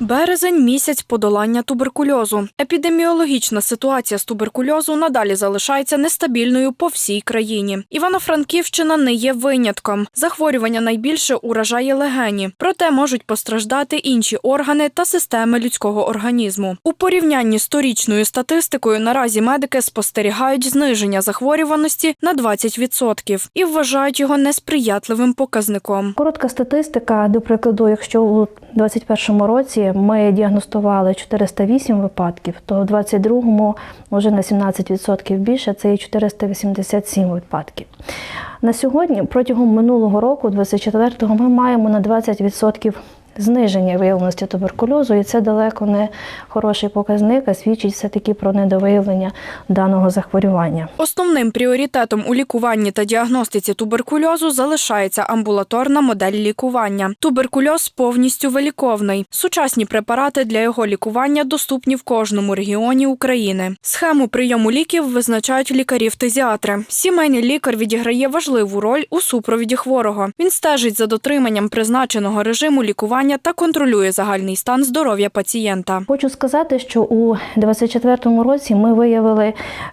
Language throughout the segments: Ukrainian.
Березень місяць подолання туберкульозу. Епідеміологічна ситуація з туберкульозу надалі залишається нестабільною по всій країні. Івано-Франківщина не є винятком. Захворювання найбільше уражає легені, проте можуть постраждати інші органи та системи людського організму. У порівнянні з торічною статистикою наразі медики спостерігають зниження захворюваності на 20% і вважають його несприятливим показником. Коротка статистика, до прикладу, якщо у 2021 році ми діагностували 408 випадків, то в 2022 вже на 17% більше це є 487 випадків. На сьогодні, протягом минулого року, 24-го, ми маємо на 20% зниження виявленості туберкульозу, і це далеко не хороший показник, а свідчить все-таки про недовиявлення даного захворювання. Основним пріоритетом у лікуванні та діагностиці туберкульозу залишається амбулаторна модель лікування. Туберкульоз повністю виліковний. Сучасні препарати для його лікування доступні в кожному регіоні України. Схему прийому ліків визначають лікарі-фтизіатри. Сімейний лікар відіграє важливу роль у супровіді хворого. Він стежить за дотриманням призначеного режиму лікування та контролює загальний стан здоров'я пацієнта. Хочу сказати, що у 2024 році ми виявили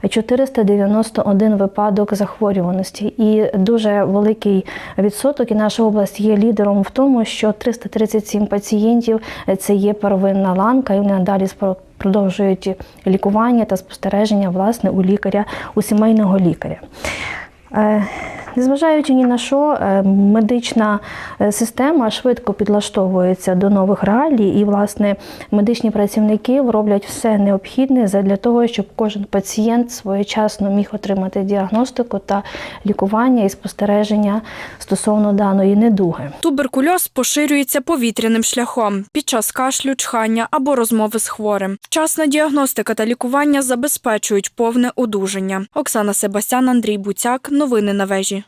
491 випадок захворюваності, і дуже великий відсоток. І наша область є лідером в тому, що 337 пацієнтів це є первинна ланка, і вони спро- продовжують лікування та спостереження власне у лікаря, у сімейного лікаря. Незважаючи ні на що, е, медична е, система швидко підлаштовується до нових реалій, і власне медичні працівники роблять все необхідне для того, щоб кожен пацієнт своєчасно міг отримати діагностику та лікування і спостереження стосовно даної недуги. Туберкульоз поширюється повітряним шляхом під час кашлю, чхання або розмови з хворим. Вчасна діагностика та лікування забезпечують повне одужання. Оксана Себастян, Андрій Буцяк. Новини на вежі.